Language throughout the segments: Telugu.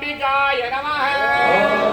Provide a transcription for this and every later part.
जगदम्बिकाय नमः।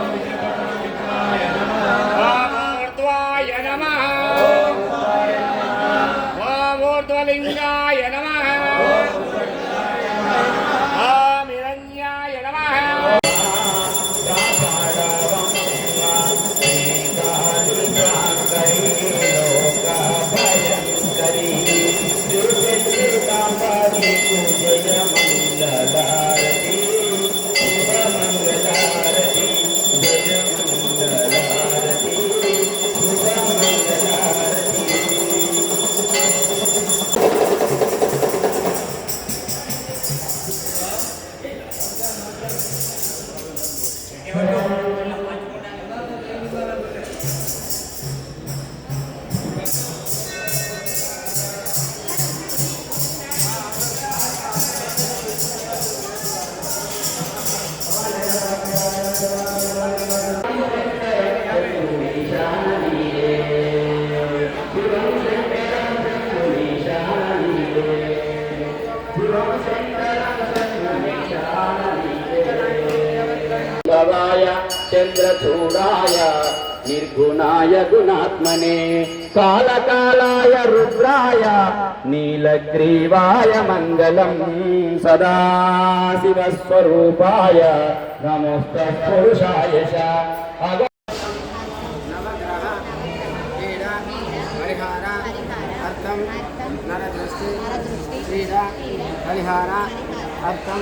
భవాయ చంద్రచూడాయ నిర్గుణాయ గుణాత్మనే. కాలకాలాయ రుద్రాయ నీలగ్రీవాయ మంగళం సదాశివస్వరూపాయ నమోస్త పురుషాయ చ. పరిహార అర్థం నరదృష్టి క్రీడ పరిహార అర్థం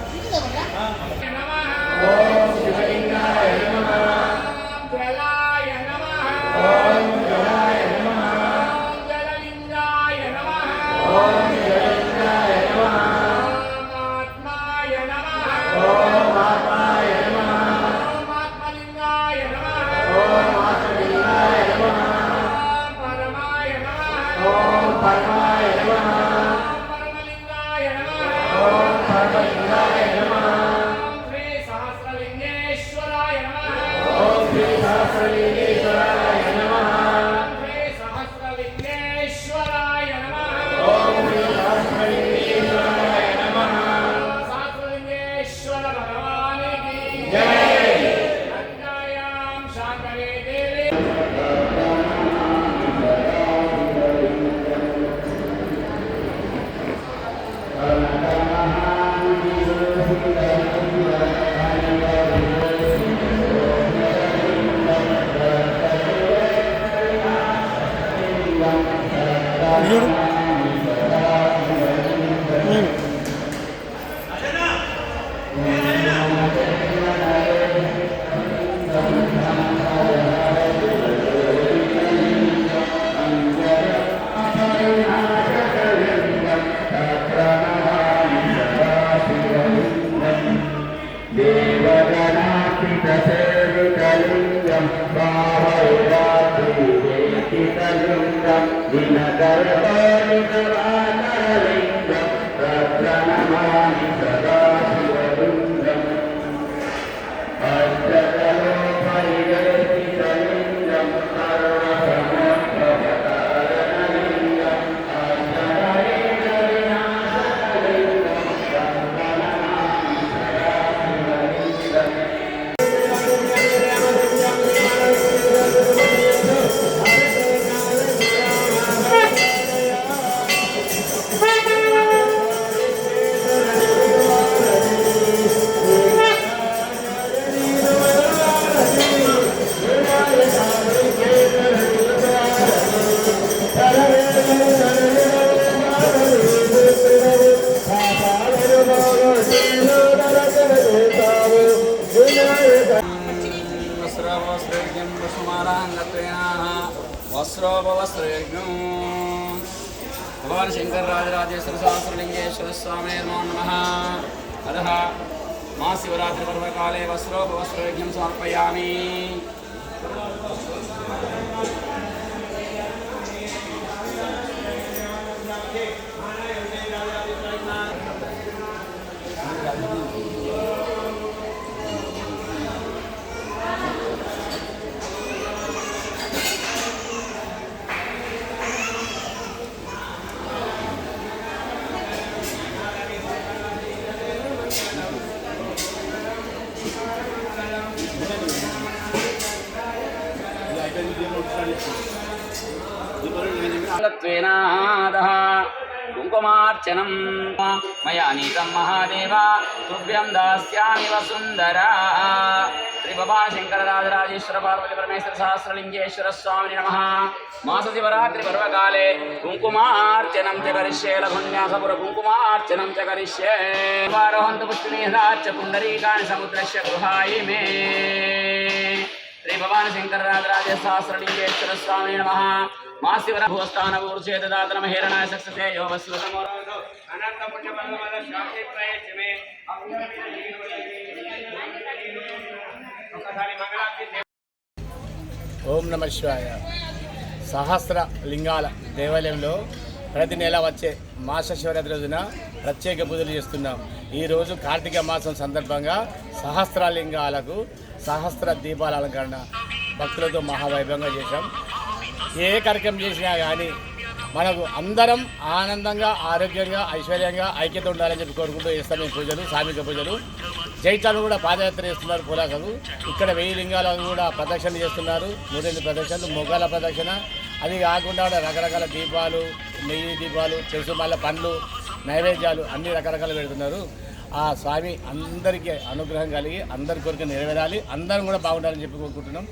Yeah. దేవగణాపితసేవికలింగం భావైరాత్రివేకితలింగం దినగర్భాలింగం वस्त्रवस्त्रज्ञं कुसुमाराङ्गत्रयाः वस्त्रोपवस्त्रज्ञम् भगवान् शङ्करराजराजेश्वरसहस्रलिङ्गेश्वरस्वामे नमो नमः अतः मा शिवरात्रिपर्वकाले समर्पयामि కుంకుమార్చనం మయా నీతం మహాదేవ తుభ్యం దాస్యామి వసుందరా శ్రీ భగవాన్ శంకరరాజరాజేశ్వర పార్వతి పరమేశ్వర సహస్రలింగేశ్వర స్వామి నమ మాస శివరాత్రి పర్వకాలే కుంకుమార్చనం చ కరిష్యే లఘున్యాసపుర కుంకుమార్చనం చ కరిష్యే వారోహంత పుండరీకాని సముద్రస్య గృహాయి మే భవాని శంకరరాజరాజ సహస్రలింగేశ్వర స్వామి నమ. మా శివర భూస్థాన ఊర్చేత దాతన హేరణాయ సక్సతే యో అనంత పుణ్య శాంతి ప్రయత్నమే ఒకసారి మంగళారతి ఓం నమ శివాయ. సహస్ర లింగాల దేవాలయంలో ప్రతి నెల వచ్చే మాస శివరాత్రి రోజున ప్రత్యేక పూజలు చేస్తున్నాం. ఈరోజు కార్తీక మాసం సందర్భంగా సహస్రలింగాలకు సహస్ర దీపాల అలంకరణ. భక్తులతో మహావైభవంగా చేశాం. ఏ కార్యక్రమం చేసినా కానీ మనకు అందరం ఆనందంగా ఆరోగ్యంగా ఐశ్వర్యంగా ఐక్యత ఉండాలని చెప్పి కోరుకుంటూ చేస్తాం మేము పూజలు సామిక పూజలు. జైతాలు కూడా పాదయాత్ర చేస్తున్నారు పులాసకు ఇక్కడ వెయ్యి లింగాలను కూడా ప్రదక్షిణ చేస్తున్నారు. నూరెండు ప్రదక్షిణలు మొగాల ప్రదక్షిణ. అది కాకుండా కూడా రకరకాల దీపాలు నెయ్యి దీపాలు తెలుసుమల్ల పండ్లు నైవేద్యాలు అన్ని రకరకాలు పెడుతున్నారు. ఆ స్వామి అందరికీ అనుగ్రహం కలిగి అందరి కోరిక నెరవేరాలి. అందరం కూడా బాగుండాలని చెప్పి కోరుకుంటున్నాం.